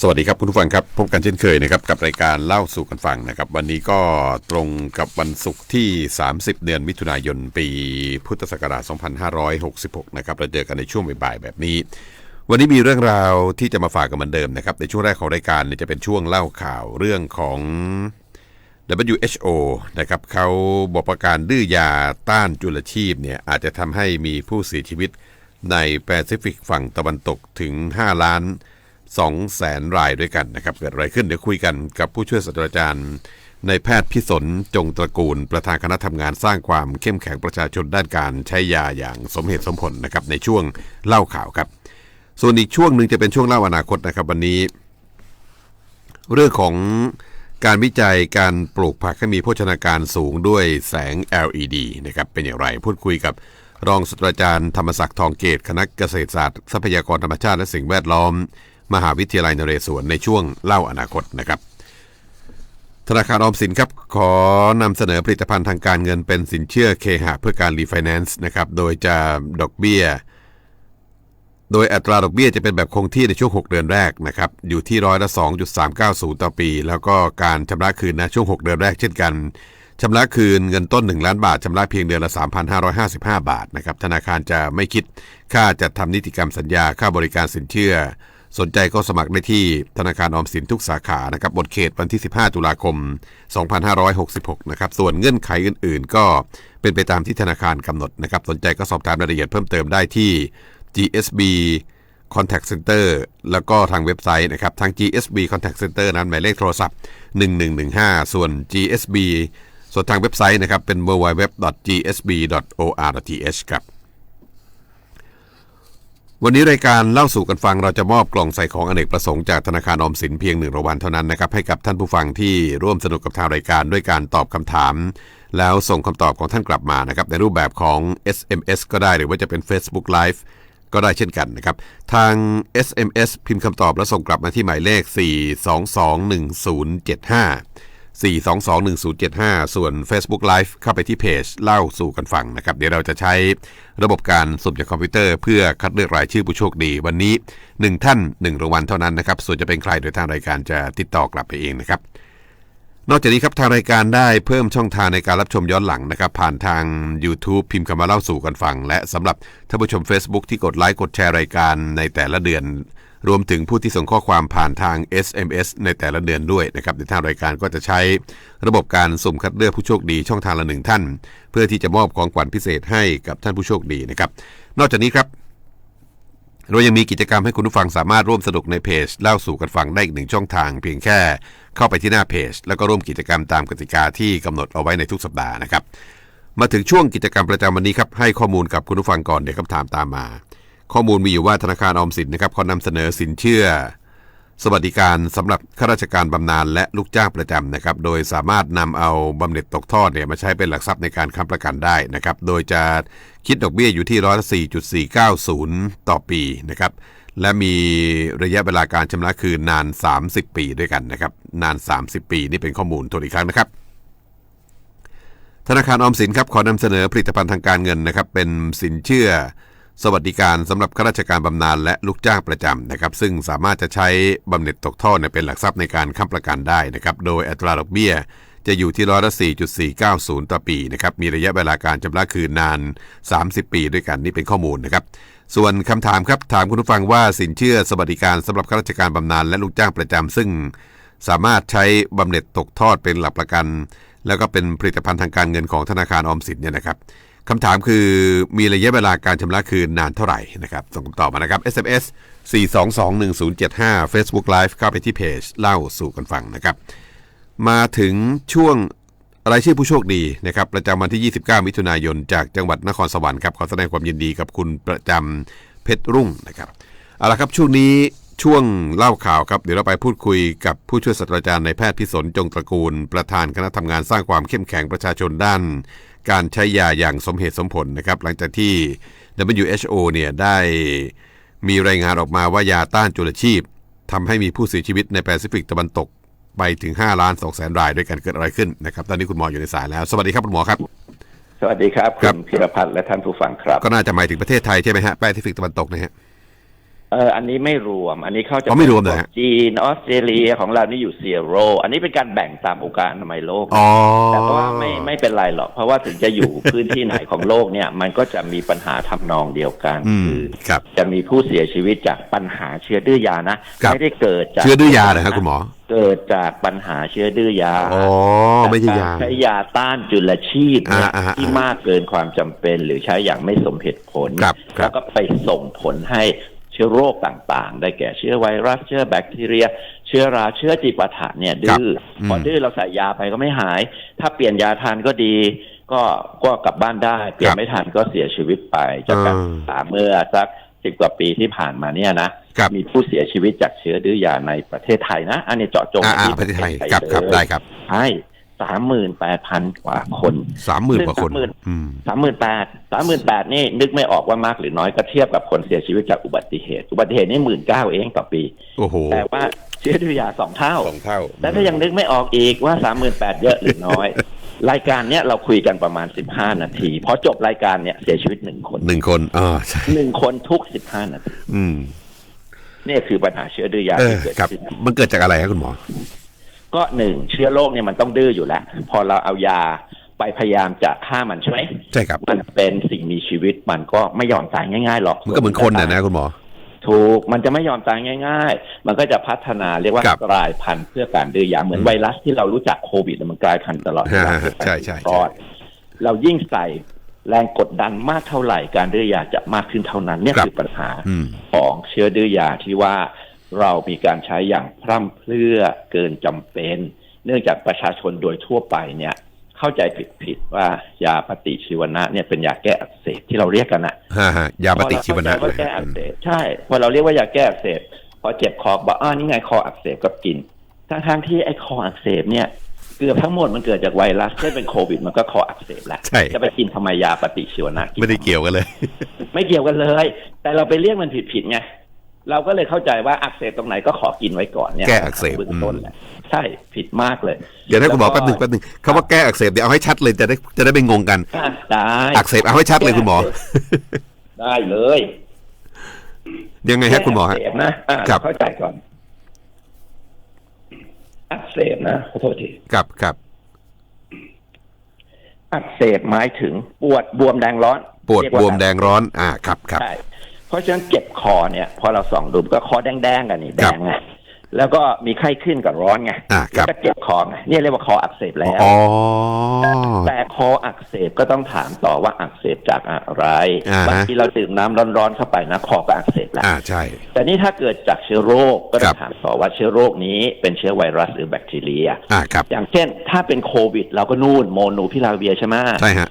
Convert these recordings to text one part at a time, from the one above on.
สวัสดีครับคุณผู้ฟังครับ พบกันเช่นเคยนะครับกับรายการเล่าสู่กันฟังนะครับวันนี้ก็ตรงกับวันศุกร์ที่ 30 เดือนมิถุนายนปีพุทธศักราช 2566 นะครับเราเจอกันในช่วงบ่ายๆแบบนี้ วันนี้มีเรื่องราวที่จะมาฝากกันเหมือนเดิมนะครับในช่วงแรกของรายการเนี่ยจะเป็นช่วงเล่าข่าวเรื่องของ WHO นะครับเขาบอกประการดื้อยาต้านจุลชีพเนี่ยอาจจะทำให้มีผู้เสียชีวิตในแปซิฟิกฝั่งตะวันตกถึง 5 ล้าน 2แสนรายด้วยกันนะครับ เกิดอะไรขึ้นเดี๋ยวคุยกันกับผู้ช่วยศาสตราจารย์ในแพทย์พิสนจงตระกูล ประธานคณะทำงานสร้างความเข้มแข็งประชาชนด้านการใช้ยาอย่างสมเหตุสมผลนะครับในช่วงเล่าข่าวครับ ส่วนอีกช่วงหนึ่งจะเป็นช่วงเล่าอนาคตนะครับ วันนี้ เรื่องของการวิจัยการปลูกผักให้มีโภชนาการสูงด้วยแสง LED นะครับเป็นอย่างไรพูดคุยกับรองศาสตราจารย์ธรรมศักดิ์ทองเกตคณะเกษตรศาสตร์ทรัพยากรธรรมชาติและสิ่งแวดล้อม มหาวิทยาลัยนเรศวรในช่วงเล่าอนาคตนะครับ ธนาคารออมสินครับขอนำเสนอผลิตภัณฑ์ทางการเงินเป็นสินเชื่อเคหะเพื่อการรีไฟแนนซ์นะครับโดยจะดอกเบี้ย โดยอัตราดอกเบี้ยจะเป็นแบบคงที่ในช่วง 6 เดือนแรกนะครับอยู่ที่ร้อยละ2.390 ต่อปี แล้วก็การชำระคืนนะช่วง 6 เดือนแรกเช่นกันชำระคืนเงินต้น 1 ล้านบาทชำระเพียงเดือนละ 3,555 บาทนะครับธนาคารจะไม่คิดค่าจัดทำนิติกรรมสัญญาค่าบริการสินเชื่อ สนใจก็สมัครได้ที่ธนาคารออมสินทุกสาขานะครับบทเขตวันที่ 15 ตุลาคม 2566 นะครับ ส่วนเงื่อนไขอื่น ๆ ก็เป็นไปตามที่ธนาคารกำหนดนะครับ สนใจก็สอบถามรายละเอียดเพิ่มเติมได้ที่ GSB Contact Center แล้วก็ทางเว็บไซต์นะครับ ทาง GSB Contact Center นั้นหมายเลขโทรศัพท์ 1115 ส่วน GSB ส่วนทางเว็บไซต์นะครับเป็น www.gsb.or.th ครับ วันนี้รายการเล่าสู่กันฟังเราจะมอบกล่องใส่ของอเนกประสงค์จากธนาคารออมสินเพียงหนึ่งรางวัลเท่านั้นนะครับให้กับท่านผู้ฟังที่ร่วมสนุกกับทางรายการด้วยการตอบคำถาม แล้วส่งคำตอบของท่านกลับมานะครับในรูปแบบของ SMS ก็ได้หรือว่าจะเป็น Facebook Live ก็ได้เช่นกันนะครับ ทาง SMS พิมพ์คำตอบแล้วส่งกลับมาที่หมายเลข 4221075 4221075 ส่วน Facebook Live เข้าไปที่เพจเล่าสู่กันฟังนะครับ เดี๋ยวเราจะใช้ระบบการสุ่มจากคอมพิวเตอร์เพื่อคัดเลือกรายชื่อผู้โชคดี วันนี้ 1 ท่าน 1รางวัลเท่านั้นนะครับ ส่วนจะเป็นใครโดยทางรายการจะติดต่อกลับไปเองนะครับ นอกจากนี้ครับทางรายการได้เพิ่มช่องทางในการรับชมย้อนหลังนะครับ ผ่านทาง YouTube พิมพ์คำว่าเล่าสู่กันฟัง และสำหรับท่านผู้ชม Facebook ที่กดไลค์กดแชร์รายการในแต่ละเดือน รวมถึงผู้ที่ส่งข้อความผ่านทาง SMS ในแต่ละเดือนด้วยนะครับในทางรายการก็จะใช้ระบบการสุ่มคัดเลือกผู้โชคดีช่องทางละหนึ่งท่าน เพื่อที่จะมอบของขวัญพิเศษให้กับท่านผู้โชคดีนะครับ นอกจากนี้ครับเรายังมีกิจกรรมให้คุณผู้ฟังสามารถร่วมสนุกในเพจเล่าสู่กันฟังได้อีกหนึ่งช่องทางเพียงแค่เข้าไปที่หน้าเพจ แล้วก็ร่วมกิจกรรมตามกติกาที่กำหนดเอาไว้ในทุกสัปดาห์นะครับ มาถึงช่วงกิจกรรมประจำวันนี้ครับให้ข้อมูลกับคุณผู้ฟังก่อนเดี๋ยวคำถามตามมา ข้อมูลมีอยู่ว่าธนาคารออมสินนะครับเขานำเสนอสินเชื่อ สวัสดิการสำหรับข้าราชการบำนาญและลูกจ้างประจำนะครับ โดยสามารถนำเอาบำเหน็จตกทอดเนี่ยมาใช้เป็นหลักทรัพย์ในการค้ำประกันได้นะครับ โดยจะคิดดอกเบี้ยอยู่ที่ร้อยละ4.490ต่อปีนะครับ และมีระยะเวลาการชำระคืนนาน 30 ปีด้วยกันนะครับ นาน 30 ปีนี่เป็นข้อมูลตัวอีกครั้งนะครับธนาคารออมสินครับขอนำเสนอผลิตภัณฑ์ทางการเงินนะครับเป็นสินเชื่อ สวัสดิการสำหรับข้าราชการบำนาญและลูกจ้างประจำนะครับ ซึ่งสามารถจะใช้บำเหน็จตกทอดเนี่ยเป็นหลักทรัพย์ในการค้ำประกันได้นะครับ โดยอัตราดอกเบี้ยจะอยู่ที่ร้อยละ4.490 ต่อปีนะครับ มีระยะเวลาการชำระคืนนาน 30 ปีด้วยกันนี่เป็นข้อมูลนะครับ ส่วนคำถามครับ ถามคุณผู้ฟังว่าสินเชื่อสวัสดิการสำหรับข้าราชการบำนาญและลูกจ้างประจำซึ่ง สามารถใช้บำเหน็จตกทอดเป็นหลักประกัน แล้วก็เป็นผลิตภัณฑ์ทางการเงินของธนาคารออมสินเนี่ยนะครับ คำถามคือมีระยะเวลาการชำระคืนนานเท่าไหร่นะครับ ส่งคำตอบมานะครับ SMS 4221075 Facebook Live เข้าไปที่เพจเล่าสู่กันฟังนะครับ มาถึงช่วงรายชื่อผู้โชคดีนะครับประจำวันที่ 29 มิถุนายน จากจังหวัดนครสวรรค์ครับขอแสดงความยินดีกับคุณประจำเพชรรุ่งนะครับเอาละครับช่วงนี้ช่วงเล่าข่าวครับ เดี๋ยวเราไปพูดคุยกับผู้ช่วยศาสตราจารย์ในายแพทย์พิสนจงตระกูล ประธานคณะทำงานสร้างความเข้มแข็งประชาชนด้าน การใช้ยาอย่างสมเหตุสมผลนะครับ หลังจากที่ WHO เนี่ยได้มีรายงานออกมาว่ายาต้านจุลชีพทำให้มีผู้เสียชีวิตในแปซิฟิกตะวันตกไปถึง5ล้าน2แสนรายด้วยกันเกิดอะไรขึ้นนะครับ ตอนนี้คุณหมออยู่ในสายแล้ว สวัสดีครับคุณหมอครับ สวัสดีครับครัคุบณพิรพัฒน์และท่านผู้ฟังครับ ก็น่าจะหมายถึงประเทศไทยใช่ไหมฮะแปซิฟิกตะวันตกนะฮะ เอออันนี้ไม่รวม อันนี้เขาจะอ๋อไม่รวมเหรอฮะ จีนออสเตรเลียของเรานี่อยู่ซีโร อันนี้เป็นการแบ่งตามองค์การอนามัยโลก อ๋อ แต่ว่าไม่ไม่เป็นไรหรอก เพราะว่าถึงจะอยู่ พื้นที่ไหนของโลกเนี่ย มันก็จะมีปัญหาทำนองเดียวกันอืมคือครับจะมีผู้เสียชีวิตจากปัญหาเชื้อดื้อยานะครับ ไม่ได้เกิดจากเชื้อดื้อยาเหรอครับคุณหมอ เกิดจากปัญหาเชื้อดื้อยาอ๋อ ไม่ใช่ยา ใช้ยาต้านจุลชีพเนี่ยอ่าอ่าอ่าที่มากเกินความจำเป็น หรือใช้อย่างไม่สมเหตุผล ครับครับ แล้วก็ไปส่งผลให้เชื้อโรคต่างๆ ได้แก่เชื้อไวรัส เชื้อแบคทีเรีย เชื้อรา เชื้อจิปาถะเนี่ยดื้อ พอดื้อเราใส่ยาไปก็ไม่หาย ถ้าเปลี่ยนยาทานก็ดี ก็ก็กลับบ้านได้ เปลี่ยนไม่ทันก็เสียชีวิตไปจากการศึกษาเมื่อสักสิบกว่าปีที่ผ่านมาเนี่ยนะครับมีผู้เสียชีวิตจากเชื้อดื้อยาในประเทศไทยนะ อันนี้เจาะจงอ่าอ่าที่ประเทศไทยเลยครับครับได้ครับใช่ สามหมื่นแปดพันกว่าคนสามหมื่นกว่าคนซึ่งอืมสามหมื่นแปดสามหมื่นแปดนี่นึกไม่ออกว่ามากหรือน้อยก็เทียบกับคนเสียชีวิตจากอุบัติเหตุ อุบัติเหตุนี่หมื่นเก้าเองต่อปีโอ้โหแต่ว่าเชื้อดื้อยาสองเท่าสองเท่า แล้วถ้ายังนึกไม่ออกอีกว่าสามหมื่นแปดเยอะหรือน้อย รายการเนี้ยเราคุยกันประมาณสิบห้านาทีพอจบรายการเนี่ยเสียชีวิตหนึ่งคนหนึ่งคนอ๋อใช่หนึ่งคนทุกสิบห้านาทีอืมนี่คือปัญหาเชื้อดื้อยาเออที่เกิดครับขึ้นมันเกิดจากอะไรครับคุณหมอ ก็หนึ่งเชื้อโรคเนี่ยมันต้องดื้ออยู่แล้ว พอเราเอายาไปพยายามจะฆ่ามันใช่ไหมใช่ครับ มันเป็นสิ่งมีชีวิตมันก็ไม่ยอมตายง่ายๆหรอกมันก็เหมือนคนน่ะนะคุณหมอถูกมันจะไม่ยอมตายง่าย ๆ มันก็จะพัฒนาเรียกว่าครับกลายพันธุ์เพื่อการดื้อยาเหมือนไวรัสที่เรารู้จักโควิดมันกลายพันธุ์ตลอดเวลาฮะใช่ใช่รอดเรายิ่งใส่แรงกดดันมากเท่าไหร่การดื้อยาจะมากขึ้นเท่านั้นเนี่ยครับคือปัญหาอืมของเชื้อดื้อยาที่ว่า เรามีการใช้อย่างพร่ำเพรื่อเกินจำเป็น เนื่องจากประชาชนโดยทั่วไปเนี่ย เข้าใจผิดผิดๆว่ายาปฏิชีวนะเนี่ยเป็นยาแก้อักเสบที่เราเรียกกันอะฮะฮะยาปฏิชีวนะพอเราเข้าใจว่าแก้อักเสบใช่พอเราเรียกว่ายาแก้อักเสบพอเจ็บคอบอกอ้านี่ไงคออักเสบก็กินทั้งทางๆที่ไอ้คออักเสบเนี่ยเกือบทั้งหมดมันเกิดจากไวรัสเช่นเป็นโควิดมันก็คออักเสบแหละใช่จะไปกินทำไมยาปฏิชีวนะนไม่ได้เกี่ยวกันเลย ไม่เกี่ยวกันเลย แต่เราไปเรียกมันผิดผิดๆไง เราก็เลยเข้าใจว่าอักเสบตรงไหนก็ขอกินไว้ก่อนเนี่ยแก้อักเสบบื้องต้นแหละใช่ผิดมากเลย เดี๋ยวให้คุณหมอแป๊บหนึ่งแป๊บหนึ่งคำว่าแก้อักเสบเดี๋ยวเอาให้ชัดเลยจะได้จะได้ไม่งงกันอะได้อักเสบเอาให้ชัดเลยคุณหมอ ได้เลย ยังไงฮะคุณหมอฮะกเสบนะอะครับเข้าใจก่อน อักเสบนะขอโทษทีครับครับอักเสบหมายถึงปวดบวมแดงร้อน ปวดเรียกบวมแดงร้อน อ่าครับครับใช่ เพราะฉะนั้นเจ็บคอเนี่ย พอเราส่องดูก็คอแดงๆกันนี่แดครับงไงแล้วก็มีไข้ขึ้นกับร้อนไงอ่าคแล้รัวบก็เจ็บคอไงเนี่ยเรียกว่าคออักเสบแล้วอ๋อแต่คออักเสบก็ต้องถามต่อว่าอักเสบจากอะไรอ่าฮะบางทีเราดื่มน้ำร้อนๆเข้าไปนะคอก็อักเสบแล้วอ่าใช่แต่นี่ถ้าเกิดจากเชื้อโรคก็ต้อครังบถามต่อว่าเชื้อโรคนี้เป็นเชื้อไวรัสหรือแบคทีเรียอ่าครับอย่างเช่น ถ้าเป็นโควิด เราก็นู่นโมนูพิลาเวียใช่ไหมใช่ฮะ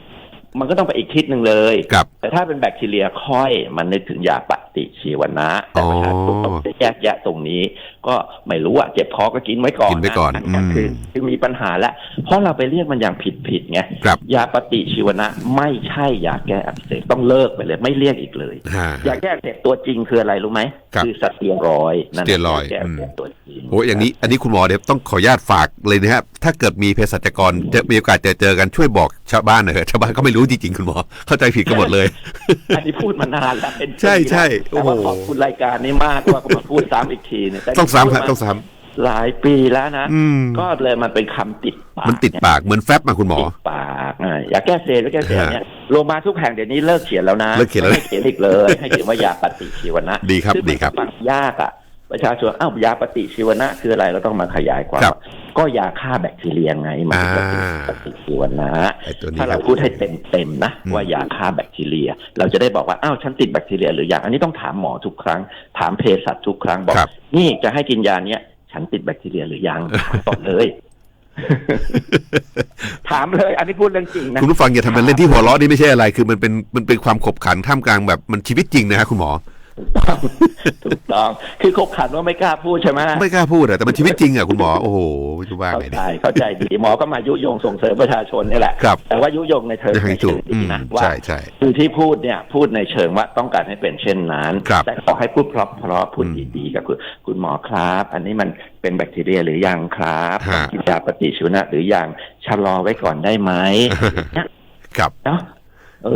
มันก็ต้องไปอีกทิศหนึ่งเลย ครับ แต่ถ้าเป็นแบคทีเรียค่อยมันนึกถึงยาปฏิชีวนะแต่ประชาชนต้องแยกแยะตรงนี้ ก็ไม่รู้อะเจ็บคอก็กินไว้ก่อนกินไว้ก่อนะคืออืมคือมีปัญหาแล้ว เพราะเราไปเรียกมันอย่างผิดผิดๆไงครับยาปฏิชีวนะไม่ใช่ยาแก้อักเสบต้องเลิกไปเลย ไม่เรียกอีกเลย ฮะ ยาแก้อักเสบตัวจริงคืออะไรรู้ไหมครับอสเตียรอยด์นั่นสเตียรอยด์าแก้อักเสบอืมตัวจริง โอ้ยอย่างนี้อันนี้คุณหมอเดี๋ยวต้องขออนุญาตฝากเลยนะครับ ถ้าเกิดมีเภสัชกรจะมีโอกาสจะเจอกันช่วยบอกชาวบ้านหน่อยเถอะชาวบ้านก็ไม่รู้จริงๆคุณหมอเข้าใจผิดกันหมดเลย อันนี้พูดมานานแล้วเป็นปีใช่ใช่แล้วแต่ว่าโอ้โหขอบคุณรายการนี้มากว่าก็มาพูดซ้ำอีกทีเนี่ยแต่ต้องซ้ำฮะพูดมาต้องซ้หลายปีแล้วนะำอืมก็เลยมันเป็นคำติดปากมันติดปากเหมือนแฟบมาคุณหมอติดปากอะอย่าแก้เซลล์แก้เซลล์เนี่ยโรงพยาบาลทุกแห่งเดี๋ยวนี้เลิกเขียนแล้วนะเลิกเขียนแล้วไม่เขียนอีกเลยให้เขียนว่ายาปฏิชีวนะดีครับซึ่งดีครับมันฟังยากอะประชาชนอ้าวยาปฏิชีวนะคืออะไรเราต้องมาขยายความครับ ก็ยาฆ่าแบคทีเรียไงมันก็เป็นอ่าปฏิชีวนะไอ้ตัวนี้ถ้าคเรารับพูดให้เต็มเต็มๆนะอืมว่ายาฆ่าแบคทีเรีย เราจะได้บอกว่าอ้าวฉันติดแบคทีเรียหรือยังอันนี้ต้องถามหมอทุกครั้ง ถามเภสัชทุกครั้งบอกครับนี่จะให้กินยาเนี้ยฉันติดแบคทีเรียหรือยังถามก่อนเลยถามเลย อันนี้พูดเรื่องจริงนะ คุณผู้ฟังอย่าทำเป็นเล่นที่หัวเราะนี่ไม่ใช่อะไร คือมันเป็นมันเป็นความขบขันท่ามกลางแบบมันชีวิตจริงนะฮะคุณหมอ ถูกต้องถูกต้อง คือขบขันว่าไม่กล้าพูดใช่ไหมไม่กล้าพูดอะแต่มันชีวิตจริงอะคุณหมอโอ้โหจะว่าเข้าไงใจดีเข้าใจดีหมอก็มายุยงส่งเสริมประชาชนนี่แหละ ครับแต่ว่ายุยงในเชิงยังไงในถูเชิกงอืดีมนะว่า ใช่ใช่คือที่พูดเนี่ยพูดในเชิงว่าต้องการให้เป็นเช่นนั้น ครับแต่ขอให้พูดเพราะเพราะๆพูดอืมดีๆกับคุณคุณหมอครับ อันนี้มันเป็นแบคทีเรียหรือยังครับฮะ กินยาปฏิชีวนะหรือยังชะลอไว้ก่อนได้ไหมเนี่ยครับ เนาะเออ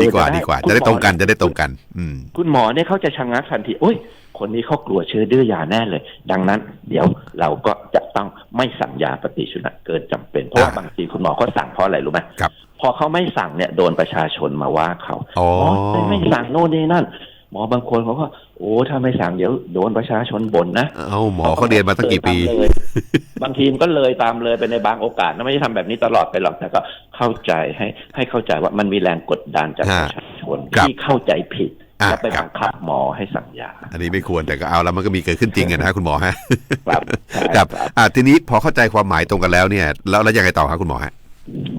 ดีกว่า จะดีกว่าคุณจะได้หมอตรงกันจะได้ตรงกัน อืม คุณหมอเนี่ยเขาจะชะงักทันทีโอ้ย คนนี้เขากลัวเชื้อดื้อยาแน่เลย ดังนั้น เดี๋ยวเราก็จะต้องไม่สั่งยาปฏิชีวนะเกินจำเป็นเพราะว่าอ่าบางทีคุณหมอเขาสั่งเพราะอะไรรู้ไหมครับพอเขาไม่สั่งเนี่ยโดนประชาชนมาว่าเขาอ๋อไม่ไม่สั่งโน่นนี่นั่น หมอบางคนเขาก็โอ้ถ้าไม่สั่งเดี๋ยวโดนประชาชนบ่นนะเอาหมอเขาเรียนมาตั้งกี่ปีเลยบางทีมก็เลยตามเลยไปในบางโอกาสนะไม่ได้ทำแบบนี้ตลอดไปหรอกแต่ก็เข้าใจให้ให้เข้าใจว่ามันมีแรงกดดันจากฮะประชาชนครับที่เข้าใจผิดอะและไปครับบังคับหมอให้สั่งยา อันนี้ไม่ควรแต่ก็เอาแล้วมันก็มีเกิดขึ้นจริงอะนะฮะคุณหมอฮะ ครับใช่ครับครับอ่าทีนี้พอเข้าใจความหมายตรงกันแล้วเนี่ย แล้วแล้วยังไงต่อครับคุณหมอฮะ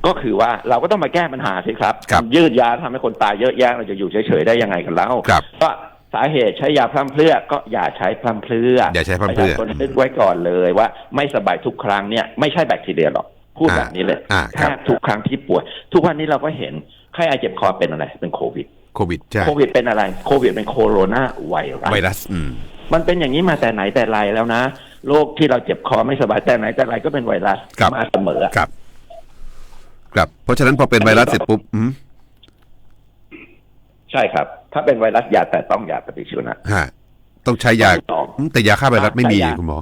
ก็คือว่าเราก็ต้องมาแก้ปัญหาสิครับครับยืดยาทำให้คนตายเยอะแยะเราจะอยู่เฉยๆได้ยังไงกันแล้วครับก็สาเหตุใช้ยาพร่ำเพรื่อก็อย่าใช้พร่ำเพรื่ออย่าใช้พร่ำเพรื่อประชาชนนึกไว้ก่อนเลยว่าไม่สบายทุกครั้งเนี่ยไม่ใช่แบคทีเรียหรอกพูดอ่าแบบนี้เลยอ่าครัแค่บทุกครั้งที่ป่วย ทุกวันนี้เราก็เห็นไข้ไอเจ็บคอเป็นอะไรเป็นโควิดโควิดใช่โควิดเป็นอะไรโควิดเป็นโคโรนาไวรัสไวรัสอืมมันเป็นอย่างนี้มาแต่ไหนแต่ไรแล้วนะโรคที่เราเจ็บคอไม่สบายแต่ไหนแต่ไรก็เป็นไวรัสครับมาเสมออะครับ ครับ เพราะฉะนั้นพอเป็นไวรัสเสร็จปุ๊บอืมใช่ครับ ถ้าเป็นไวรัสอย่าแต่ต้องยาปฏิชีวนะฮะต้องใช้ยาสองอืมแต่ยาฆ่าไวรัสไม่มีใช้ยาคุณหมอ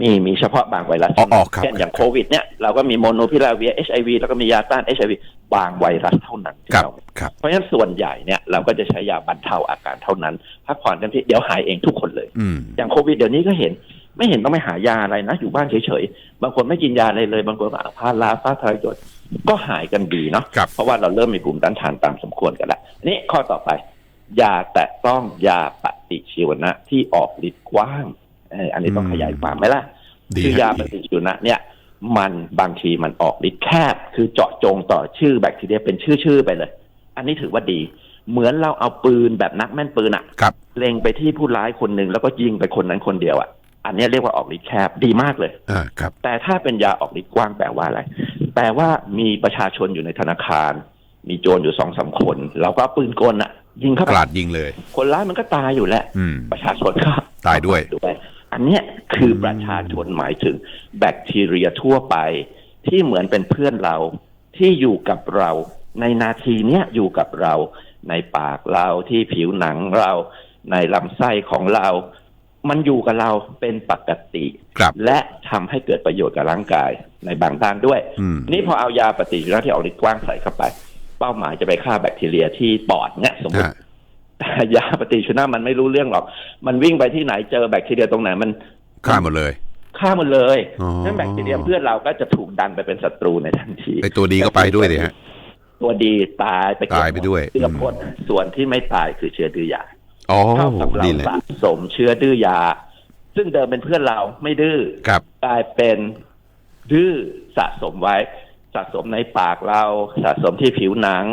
มีมีเฉพาะบางไวรัสอ๋ออ๋อครับเช่นอย่างโควิดเนี่ยเราก็มีโมโนพิลาเวียเอชไอวีแล้วก็มียาต้านเอชไอวีบางไวรัสเท่านั้นที่ครับเราครับเพราะฉะนั้นส่วนใหญ่เนี่ยเราก็จะใช้ยาบรรเทาอาการเท่านั้นพักผ่อนเต็มที่เดี๋ยวหายเองทุกคนเลยอืมอย่างโควิดเดี๋ยวนี้ก็เห็นไม่เห็นต้องไปหายาอะไรนะ อยู่บ้านเฉยๆ บางคนไม่กินยาอะไรเลย บางคนก็พาราฟาทรายด ก็หายกันดีเนาะครับเพราะว่าเราเริ่มมีภูมิต้านทานตามสมควรกันแล้วนี่ข้อต่อไปยาแตะต้องยาปฏิชีวนะที่ออกฤทธิ์กว้างเอออันนี้ต้องอืมขยายความไหมล่ะดีคือยาฮะปดีฏิชีวนะ เนี่ยมันบางทีมันออกฤทธิ์แคบ คือเจาะจงต่อชื่อแบคทีเรียเป็นชื่อๆไปเลย อันนี้ถือว่าดี เหมือนเราเอาปืนแบบนักแม่นปืนอะครับเล็งไปที่ผู้ร้ายคนหนึ่งแล้วก็ยิงไปคนนั้นคนเดียวอะ อันเนี้ยเรียกว่าออกฤทธิ์แคบดีมากเลยอ่าครับแต่ถ้าเป็นยาออกฤทธิ์กว้างแปลว่าอะไร แปลว่ามีประชาชนอยู่ในธนาคาร มีโจรอยู่สองสามคนเราก็เอาปืนกลอะ ยิงเข้ากไปราดยิงเลย คนร้ายมันก็ตายอยู่แล้วอืมประชาชนก็ตายด้วยด้วย อันเนี้ยคือประชาชนหมายถึง แบคทีเรียทั่วไป ที่เหมือนเป็นเพื่อนเราที่อยู่กับเราในนาทีเนี้ยอยู่กับเรา ในปากเราที่ผิวหนังเรา ในลำไส้ของเรา มันอยู่กับเราเป็นปกติครับและทำให้เกิดประโยชน์กับร่างกายในบางด้านด้วยอืมนี่พอเอายาปฏิชีวนะที่ออกฤทธิ์กว้างใส่เข้าไป เป้าหมายจะไปฆ่าแบคทีเรียที่ปอดเนี่ยสมมติฮะแต่ยาปฏิชีวนะมันไม่รู้เรื่องหรอก มันวิ่งไปที่ไหนเจอแบคทีเรียตรงไหนมันฆ่าหมดเลยฆ่าหมดเลยอ๋อนั่นแบคทีเรียเพื่อนเราก็จะถูกดันไปเป็นศัตรูในทันทีไอตัวดีก็ไปด้วยเลยฮะตัวดีตายไปเกือบตายไปด้วยเกือบหมดส่วนที่ไม่ตายคือเชื้อดื้อยา อ๋อเท่ากับเรานี่แหละสะสมเชื้อดื้อยา ซึ่งเดิมเป็นเพื่อนเราไม่ดื้อครับ กลายเป็นดื้อสะสมไว้ สะสมในปากเรา สะสมที่ผิวหนัง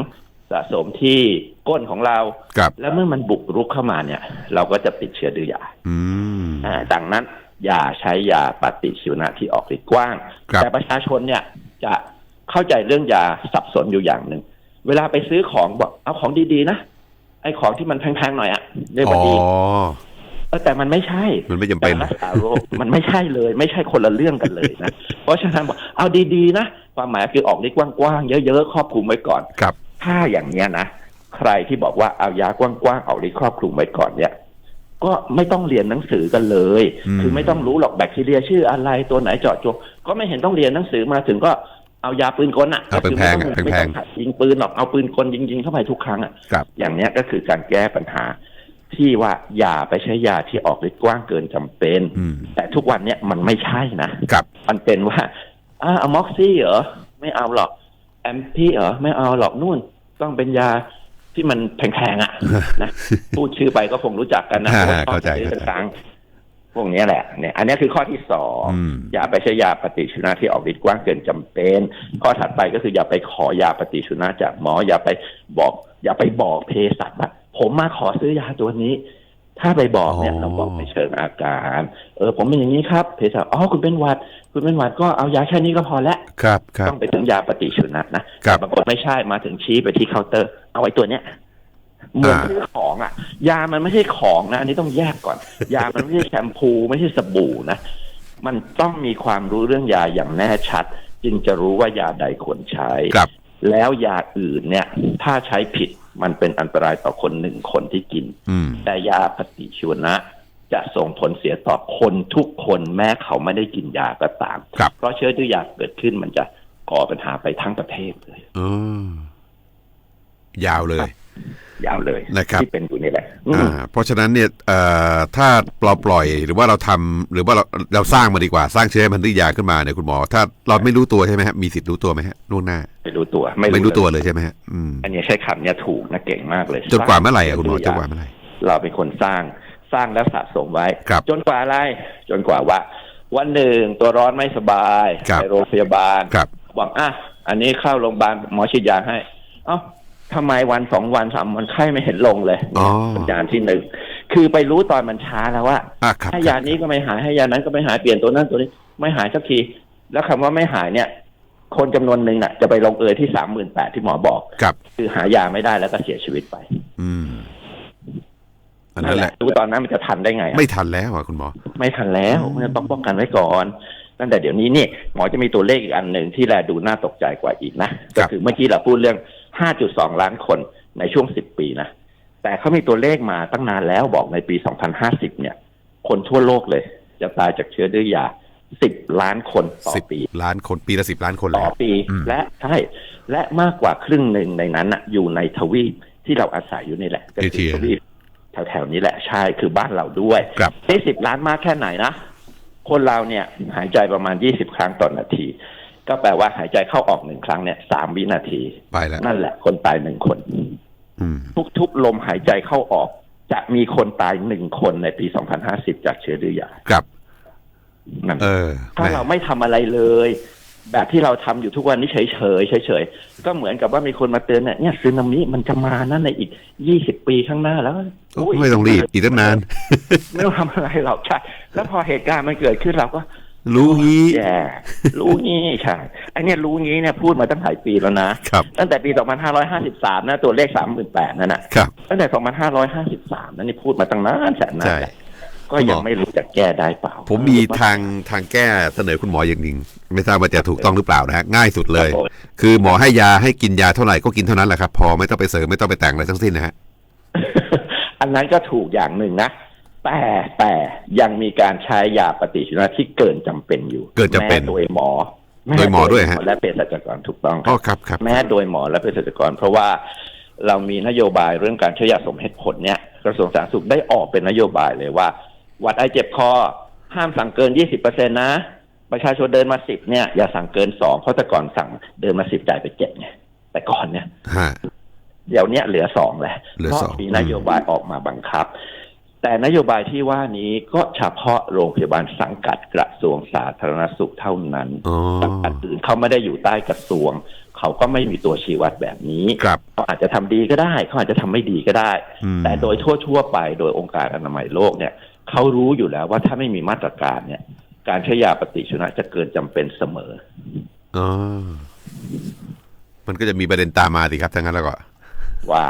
สะสมที่ก้นของเรา ครับ แล้วเมื่อมันบุกรุกเข้ามาเนี่ย เราก็จะติดเชื้อดื้อยาอืม อ่าดังนั้นอย่าใช้ยาปฏิชีวนะที่ออกฤทธิ์กว้าง ครับ แต่ประชาชนเนี่ยจะเข้าใจเรื่องยาสับสนอยู่อย่างหนึ่ง เวลาไปซื้อของบอกเอาของดีๆนะ ไอ้ของที่มันแพงๆหน่อยอะเรียกอ๋ว่าอดีเออแต่มันไม่ใช่ มันไม่จำเป็นการรักษาโรคมันไม่ใช่เลย ไม่ใช่คนละเรื่องกันเลยนะ เพราะฉะนั้นบอกเอาดีๆนะ ความหมายคือออกฤทธิ์กว้างๆ เยอะๆ ครอบคลุมไว้ก่อน ครับ ถ้าอย่างเนี้ยนะ ใครที่บอกว่าเอายากว้างๆ ออกฤทธิ์ครอบคลุมไว้ก่อนเนี่ย ก็ไม่ต้องเรียนหนังสือกันเลยอืมคือไม่ต้องรู้หรอกแบคทีเรียชื่ออะไรตัวไหนเจาะจง ก็ไม่เห็นต้องเรียนหนังสือมาถึงก็ เอายาปืนกลอะเอาก็คืแพงๆไม่อะต้องแพงๆไม่ต้องยิงปืนหรอกเอาปืนกลยิงๆเข้าไปทุกครั้งอะครับอย่างเนี้ยก็คือการแก้ปัญหา ที่ว่าอย่าไปใช้ยาที่ออกฤทธิ์กว้างเกินจำเป็นอืมแต่ทุกวันเนี้ยมันไม่ใช่นะครับมันเป็นว่าอ่าอะม็อกซี่เหรอไม่เอาหรอกแอมพีเหรอไม่เอาหรอกนู่นต้องเป็นยาที่มันแพงๆอะนะพูดชื่อไปก็คงรู้จักกันนะอ่าพระว่เข้าใจต้องเข้าใจเป็นตังค์ พวกเนี้ยแหละเนี่ยอันเนี้ยคือข้อที่สองอืมอย่าไปใช้ยาปฏิชีวนะที่ออกฤทธิ์กว้างเกินจำเป็น ข้อถัดไปก็คืออย่าไปขอยาปฏิชีวนะจากหมอ อย่าไปบอก อย่าไปบอกเภสัชว่าผมมาขอซื้อยาตัวนี้ ถ้าไปบอกเนี่ยอ๋อเราบอกในเชิงอาการ เออ ผมเป็นอย่างนี้ครับเภสัชอ๋อคุณเป็นหวัด คุณเป็นหวัดก็เอายาแค่นี้ก็พอแล้วครับครับต้องไปถึงยาปฏิชีวนะนะครับแต่บางคนไม่ใช่มาถึงชี้ไปที่เคาน์เตอร์ เอาไว้ตัวเนี้ย เหมือนอ่าซื้อของอะ ยามันไม่ใช่ของนะอันนี้ต้องแยกก่อน ยามันไม่ใช่แชมพูไม่ใช่สบู่นะมันต้องมีความรู้เรื่องยาอย่างแน่ชัด จึงจะรู้ว่ายาใดควรใช้ ครับ แล้วยาอื่นเนี่ย ถ้าใช้ผิดมันเป็นอันตรายต่อคนหนึ่งคนที่กิน อืม แต่ยาปฏิชีวนะจะส่งผลเสียต่อคนทุกคนแม้เขาไม่ได้กินยาก็ตาม ครับ เพราะเชื้อดื้อยาเกิดขึ้นมันจะก่อปัญหาไปทั้งประเทศเลย อืมยาวเลย ยาวเลยนะครับที่เป็นอยู่นี่แหละอืมอ่าเพราะฉะนั้นเนี่ยเอ่อถ้าเราปล่อยหรือว่าเราทำหรือว่าเราเราสร้างมาดีกว่าสร้างเชื้อให้มันดื้อยาขึ้นมาเนี่ยคุณหมอ ถ้าเราไม่รู้ตัวใช่ไหมฮะมีสิทธิ์รู้ตัวไหมฮะล่วงหน้าไม่รู้ตัวไม่รู้ตัวเลยเลยใช่ไหมฮะอืมอันนี้ใช้คำเนี้ยถูกนะเก่งมากเลยจนกว่าเมื่อไหร่อะคุณหมอสจร้งนกว่าเมื่อไหร่เราเป็นคนสร้างสร้างแล้วสะสมไว้ครับจนกว่าอะไร จนกว่าว่า วันหนึ่งตัวร้อนไม่สบายครับไปโรงพยาบาลครับบอกอะอันนี้เข้าโรงพยาบาลหมอฉีดยาให้ เอ้า ทำไมวันสองวันสามวันไข้ไม่เห็นลงเลยอ๋อสัญญาณที่หนึ่งคือไปรู้ตอนมันช้าแล้วว่าอะครับให้ยานี้ก็ไม่หายให้ยานั้นก็ไม่หายเปลี่ยนตัวนั้นตัวนี้ ไม่หายสักที แล้วคำว่าไม่หายเนี่ย คนจำนวนหนึ่งน่ะ จะไปลงเอยที่สามหมื่นแปดที่หมอบอกครับคือหายาไม่ได้แล้วก็เสียชีวิตไป อืมอันนั้นแหละรู้ตอนนั้นมันจะทันได้ไงอะไม่ทันแล้วอะคุณหมอ ไม่ทันแล้วมันต้องป้องกันไว้ก่อนตั้งแต่เดี๋ยวนี้นี่หมอจะมีตัวเลขอีกอันหนึ่งที่แลดูน่าตกใจกว่าอีกนะครัก็บคือเมื่อกี้เราพูดเรื่อง 5.2 ล้านคนในช่วง 10 ปีนะ แต่เขามีตัวเลขมาตั้งนานแล้วบอกในปี 2050 เนี่ย คนทั่วโลกเลย จะตายจากเชื้อดื้อยา 10 ล้านคนต่อสิบปี ล้านคนปีละสิบล้านคนเลต่ยอครับปีอืมและใช่และมากกว่าครึ่งหนึ่งในนั้นน่ะอยู่ในทวีปที่เราอาศัยอยู่นี่แหละก็คือทวีปแถวๆนี้แหละใช่คือบ้านเราด้วยครับนี่สิบล้านมากแค่ไหนนะ คนเราเนี่ยหายใจประมาณยี่สิบครั้งต่อนาที ก็แปลว่าหายใจเข้าออกหนึ่งครั้งเนี่ยสามวินาทีไปแล้วนั่นแหละคนตายหนึ่งคนอืมทุกๆลมหายใจเข้าออก จะมีคนตายหนึ่งคนในปี2050จากเชื้อดื้อยาครับนั่นเออ ถ้าแม่เราไม่ทำอะไรเลย แบบที่เราทำอยู่ทุกวันนี้เฉยๆเฉยๆก็เหมือนกับว่ามีคนมาเตือนเนี่ยเนี่ยซึนามิมันจะมานั่นในอีกยี่สิบปีข้างหน้าแล้วยไม่ต้องรีบอีกตั้งนาน ไม่ต้องทำอะไรหรอกใช่แล้วพอเหตุการณ์มันเกิดขึ้นเราก็ รู้งี้แย่รู้งี้ใช่ไอเนี่ยรู้งี้เนี่ยพูดมาตั้งหลายปีแล้วนะครับตั้งแต่ปี 2553 นะตัวเลข 38นั่นนะครับตั้งแต่ 2553 นั่นนี่พูดมาตั้งนานแสนนาใช่นแล้วก็ยังไม่รู้จะแก้ได้เปล่า ผมมีทางทางแก้เสนอคุณหมออย่างหนึ่งไม่ทราบว่าจะถูกต้องหรือเปล่านะฮะง่ายสุดเลย คือหมอให้ยาให้กินยาเท่าไหร่ก็กินเท่านั้นแหละครับ พอไม่ต้องไปเสริมไม่ต้องไปแต่งอะไรทั้งสิ้นนะฮะอันนั้นก็ถูกอย่างหนึ่งนะ แต่แต่ยังมีการใช้ยาปฏิชีวนะที่เกินจำเป็นอยู่เกินจำเป็นแม้โดยหมอโดยหมอด้วยฮะและเภสัชกรถูกต้องคอ๋รัอบครับครับแม้โดยหมอและเภสัชกร เพราะว่าเรามีนโยบายเรื่องการใช้ยาสมเหตุผลเนี่ยกระทรวงสาธารณสุขได้ออกเป็นนโยบายเลยว่าหวัดไอเจ็บคอห้ามสั่งเกิน20%นะ ประชาชนเดินมา10เนี่ยอย่าสั่งเกิน2เพราะแต่ก่อนสั่งเดินมา10จ่ายไป7ไงแต่ก่อนเนี่ยฮะเดี๋ยวเนี้ยเหลือ2แหละเหลือเพราะสองมีนโยบายออกมาบังคับ แต่นโยบายที่ว่านี้ก็เฉพาะโรงพยาบาลสังกัดกระทรวงสาธารณสุขเท่านั้นอ๋อสังกัดอื่นเขาไม่ได้อยู่ใต้กระทรวง เขาก็ไม่มีตัวชี้วัดแบบนี้ครับเขาอาจจะทำดีก็ได้เขาอาจจะทำไม่ดีก็ได้อืมแต่โดยทั่วๆไปโดยองค์การอนามัยโลกเนี่ยเขารู้อยู่แล้วว่าถ้าไม่มีมาตรการเนี่ย การใช้ยาปฏิชีวนะจะเกินจำเป็นเสมออ๋อมันก็จะมีประเด็นตามมาสิครับทั้างนั้นแล้วก็ ว่า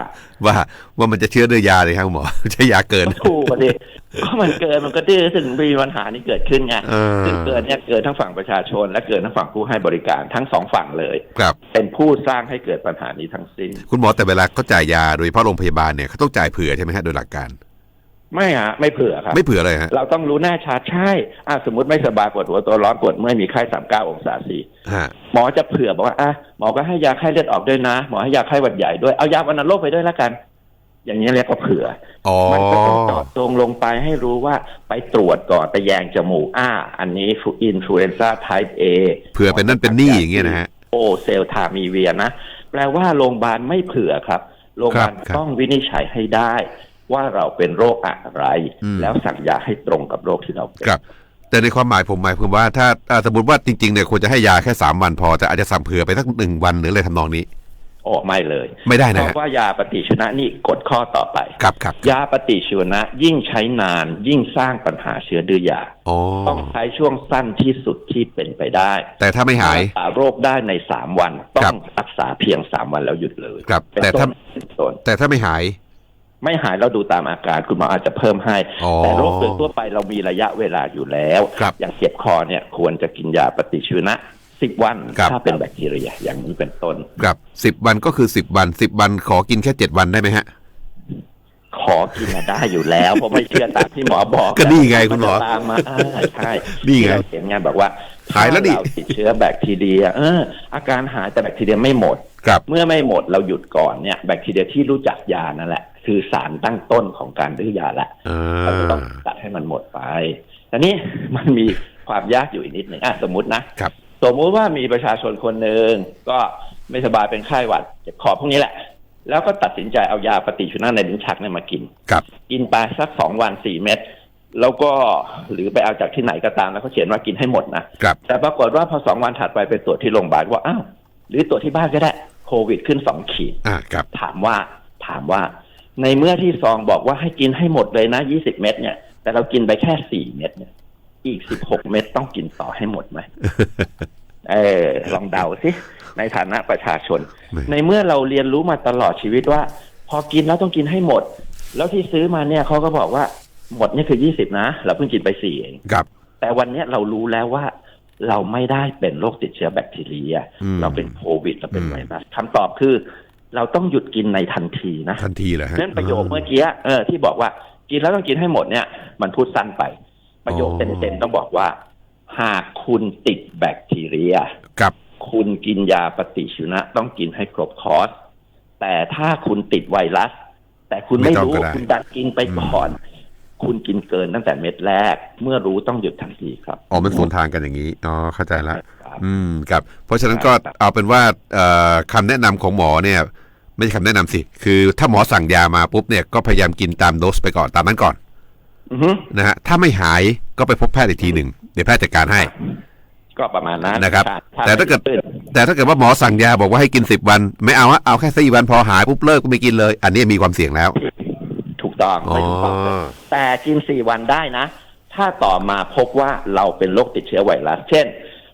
ว่าว่ามันจะเชื้อด้วยยาเลยครับคุณหมอใช้ยาเกินก็ถูกอะดิก็มันเกินมันก็ดื้อถึงมีปัญหานี้เกิดขึ้นไงเออซึ่งเกินเนี่ยเกินทั้งฝั่งประชาชน และเกินทั้งฝั่งผู้ให้บริการทั้งสองฝั่งเลยครับเป็นผู้สร้างให้เกิดปัญหานี้ทั้งสิ้น คุณหมอแต่เวลาเขาจ่ายยาโดยเฉพาะโรงพยาบาลเนี่ยเขาต้องจ่ายเผื่อใช่ไหมฮะโดยหลักการ ไม่ฮะไม่เผื่อครับไม่เผื่อเลยฮะเราต้องรู้แน่ชัดใช่อะสมมติไม่สบายปวดหัวตัวร้อนปวดเมื่อยมีไข้สามเก้าองศาซีฮะหมอจะเผื่อบอกว่าอะหมอก็ให้ยาไข้เลือดออกด้วยนะ หมอให้ยาไข้หวัดใหญ่ด้วยเอายาวัณโรคไปด้วยแล้วกัน อย่างนี้เรียกว่าเผื่ออ๋อมันก็ต้องเจาะจงลงไปให้รู้ว่าไปตรวจก่อนไปแยงจมูกอ่าอันนี้อินฟลูเอนซ่าไทป์เอเผื่อเป็นนั่นเป็นนี่อย่างเงี้ยนะฮะโอเซลทามีเวียนะแปลว่าโรงพยาบาลไม่เผื่อครับโรงพยาบาลครับครับต้องวินิจฉัยให้ได้ ว่าเราเป็นโรคอะไรอืมแล้วสั่งยาให้ตรงกับโรคที่เราเป็นครับ แต่ในความหมายผมหมายความว่าถ้าอ่าสมมติว่าจริงๆเนี่ยควรจะให้ยาแค่สามวันพอ แต่อาจจะสั่งเผื่อไปสักหนึ่งวันหรืออะไรทำนองนี้โอ้ไม่เลย ไม่ได้เพนะฮะราะว่ายาปฏิชีวนะนี่กฎข้อต่อไปครับครับยาปฏิชีวนะยิ่งใช้นานยิ่งสร้างปัญหาเชื้อดื้อยาอ๋อต้องใช้ช่วงสั้นที่สุดที่เป็นไปได้ แต่ถ้าไม่หายรักษาโรคได้ในสามวัน ต้ครัอบงรักษาเพียงสามวันแล้วหยุดเลยครับเป็นแต่ถ้าต้นเป็นต้นแต่ถ้าไม่หาย ไม่หายเราดูตามอาการคุณหมออาจจะเพิ่มให้ อ๋อแต่โรคโดยทั่วไปเรามีระยะเวลาอยู่แล้ว ครับอย่างเจ็บคอเนี่ยควรจะกินยาปฏิชีวนะสิบวันครับ ถ้าเป็นแบคทีเรียอย่างนี้เป็นต้น ครับสิบวันก็คือสิบวันสิบวันขอกินแค่เจ็ดวันได้ไหมฮะ ขอกินมาได้อยู่แล้ว เพราะไม่เชื่อตามที่หมอบอกก็นี่ไงคุณหมอนจะตามมาอ่าใช่นี่ไงที่เราเห็นไงบอกว่าหายแล้วดิ ถ้เราติดเชื้อแบคทีเรียเอออาการหายแต่แบคทีเรียไม่หมด ครับเมื่อไม่หมดเราหยุดก่อนเนี่ย แบคทีเรียที่รู้จักยานั่นแหละ คือสารตั้งต้นของการดื้อยาแหละอ่เราจะต้องาตัดให้มันหมดไปแต่นี้มันมีความยากอยู่อีกนิดหนึ่งอะสมมตินะครับสมมุติว่ามีประชาชนคนหนึ่งก็ไม่สบายเป็นไข้หวัดเจ็บคอพวกนี้แหละ แล้วก็ตัดสินใจเอายาปฏิชีวนะในลิ้นชักเนี่ยมากินครับกินไปสักสองวันสี่เม็ดแล้วก็หรือไปเอาจากที่ไหนก็ตามแล้วเขาเขียนว่ากินให้หมดนะครับแต่ปรากฏว่าพอสองวันถัดไปไปตรวจที่โรงพยาบาลว่าอ้าวหรือตรวจที่บ้านก็ได้ โควิดขึ้นสองขีดอ่าครับ ถามว่าถามว่า ในเมื่อที่ซองบอกว่าให้กินให้หมดเลยนะยี่สิบเม็ดเนี่ย แต่เรากินไปแค่สี่เม็ดเนี่ย อีกสิบหกเม็ดต้องกินต่อให้หมดไหมเออลองเดาสิ ในฐานะประชาชนไม่ในเมื่อเราเรียนรู้มาตลอดชีวิตว่า พอกินแล้วต้องกินให้หมด แล้วที่ซื้อมาเนี่ยเขาก็บอกว่าหมดนี่คือยี่สิบนะ เราเพิ่งกินไปสี่เองครับ แต่วันเนี้ยเรารู้แล้วว่า เราไม่ได้เป็นโรคติดเชื้อแบคทีเรียอืมเราเป็นโควิด เราเป็นอืมไวรัสคำตอบคือ เราต้องหยุดกินในทันทีนะทันทีเหรอฮะนั่นประโยคเมื่อกี้เออที่บอกว่ากินแล้วต้องกินให้หมดเนี่ย มันพูดสั้นไป ประโยคอ๋อเต็มๆต้องบอกว่า หากคุณติดแบคทีเรียครับคุณกินยาปฏิชีวนะ ต้องกินให้ครบคอร์สแต่ถ้าคุณติดไวรัส แต่คุณไม่รู้ไม่ต้องก็ได้คุณดันกินไปก่อน คุณกินเกินตั้งแต่เม็ดแรก เมื่อรู้ต้องหยุดทันทีครับอ๋อมันสวนทางกันอย่างนี้อ๋อเข้าใจละครับอืมครับ เพราะฉะนั้นก็ครับเอาเป็นว่าเอ่อคำแนะนำของหมอเนี่ย ไม่ใช่คำแนะนำสิ คือถ้าหมอสั่งยามาปุ๊บเนี่ยก็พยายามกินตามโดสไปก่อนตามนั้นก่อนอือฮึนะฮะถ้าไม่หายก็ไปพบแพทย์อีกทีหนึ่งเดี๋ยวแพทย์จัดการให้ ก็ประมาณนั้นนะครับใช่แต่ถ้าเกิดขึ้นแต่ถ้าเกิดว่าหมอสั่งยาบอกว่าให้กินสิบวัน ไม่เอาอะเอาแค่สี่วันพอหายปุ๊บเลิกก็ไม่กินเลย อันนี้มีความเสี่ยงแล้วถูก ต้องอ๋อไม่ถูกต้องแต่กินสี่วันได้นะ ถ้าต่อมาพบว่าเราเป็นโรคติดเชื้อไวรัส เช่น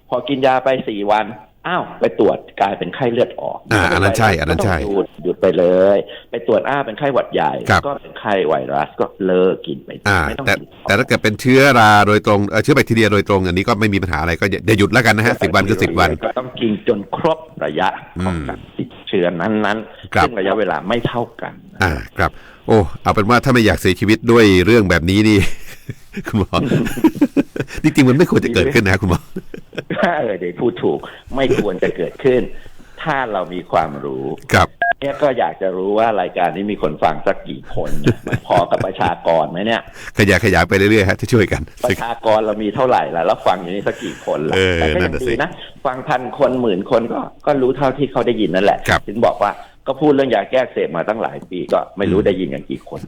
พอกินยาไปสี่วันอ้าวไปตรวจกลายเป็นไข้เลือดออกอ่าอันนั้นใช่อันนั้นใช่ก็ต้องหยุดหยุดไปเลย ไปตรวจอ้าวเป็นไข้หวัดใหญ่ครับก็เป็นไข้ไวรัสก็เลิกกินไปอ่าไม่ต้องแต่กินต่อแต่ถ้าเกิดเป็นเชื้อราโดยตรงเอ่อเชื้อแบคทีเรียโดยตรง อันนี้ก็ไม่มีปัญหาอะไรก็อย่าอย่าหยุดแล้วกันนะฮะสิบวันคือสิบวันก็ต้องกินจนครบระยะของอืมการติดเชื้อนั้นๆครับซึ่งระยะเวลาไม่เท่ากันอ่าครับ โอ้ เอาเป็นว่าถ้าไม่อยากเสียชีวิตด้วยเรื่องแบบนี้นี่ คุณหมอจริงๆมันไม่ควรจะเกิดขึ้นนะคุณหมอเออเดี๋ยวพูดถูกไม่ควรจะเกิดขึ้น ถ้าเรามีความรู้ครับเนี่ยก็อยากจะรู้ว่ารายการนี้มีคนฟังสักกี่คนเนี่ยมันพอกับประชากรไหมเนี่ย ขยายขยายไปเรื่อยๆฮะจะช่วยกัน ประชากรเรามีเท่าไหร่ละแล้วฟังอยู่นี่สักกี่คนละเออแต่ก็นั่ยันงน่ะดีสินะ ฟังพันคนหมื่นคนก็ก็รู้เท่าที่เขาได้ยินนั่นแหละครับถึงบอกว่า ก็พูดเรื่องยาแก้อักเสพมาตั้งหลายปีก็ไม่รู้ได้ยินกันกี่คน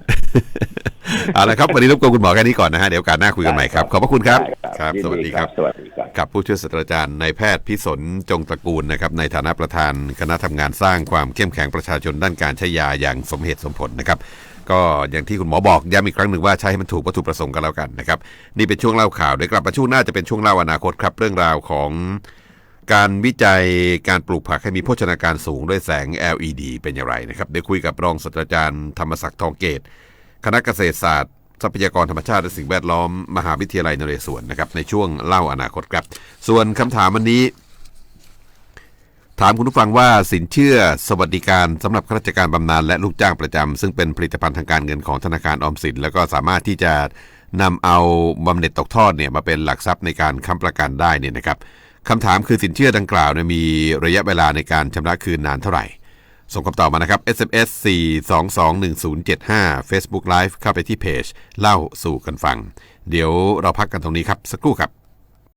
เอาละครับ วันนี้รบกวนคุณหมอแค่นี้ก่อนนะฮะ เดี๋ยวโอกาสหน้าคุยกันใหม่ครับ ขอบพระคุณครับได้ครับยินสวัสดีครับ สวัสดีครับ กับผู้ช่วยศาสตราจารย์นายแพทย์พิสนจงตระกูลนะครับ ในฐานะประธานคณะทำงานสร้างความเข้มแข็งประชาชนด้านการใช้ยาอย่างสมเหตุสมผลนะครับก็อย่างที่คุณหมอบอกย้ำอีกครั้งหนึ่งว่าใช้ให้มันถูกวัตถุประสงค์กันแล้วกันนะครับ นี่เป็นช่วงเล่าข่าวเดี๋ยวกลับมาช่วงหน้าจะเป็นช่วงเล่าอนาคตครับ เรื่องราวของ การวิจัยการปลูกผักให้มีโภชนาการสูงด้วยแสง LED เป็นอย่างไรนะครับเดี๋ยวคุยกับรองศาสตราจารย์ธรรมศักดิ์ทองเกต คณะเกษตรศาสตร์ทรัพยากรธรรมชาติและสิ่งแวดล้อม มหาวิทยาลัยนเรศวรนะครับในช่วงเล่าอนาคตครับ ส่วนคำถามวันนี้ ถามคุณผู้ฟังว่าสินเชื่อสวัสดิการสำหรับข้าราชการบำนาญและลูกจ้างประจำซึ่งเป็นผลิตภัณฑ์ทางการเงินของธนาคารออมสิน แล้วก็สามารถที่จะนำเอาบำเหน็จตกทอดเนี่ยมาเป็นหลักทรัพย์ในการค้ำประกันได้เนี่ยนะครับ คำถามคือสินเชื่อดังกล่าวเนี่ยมีระยะเวลาในการชำระคืนนานเท่าไหร่ ส่งคำตอบมานะครับ SMS 4221075 Facebook Live เข้าไปที่เพจ เล่าสู่กันฟัง เดี๋ยวเราพักกันตรงนี้ครับ สักครู่ครับ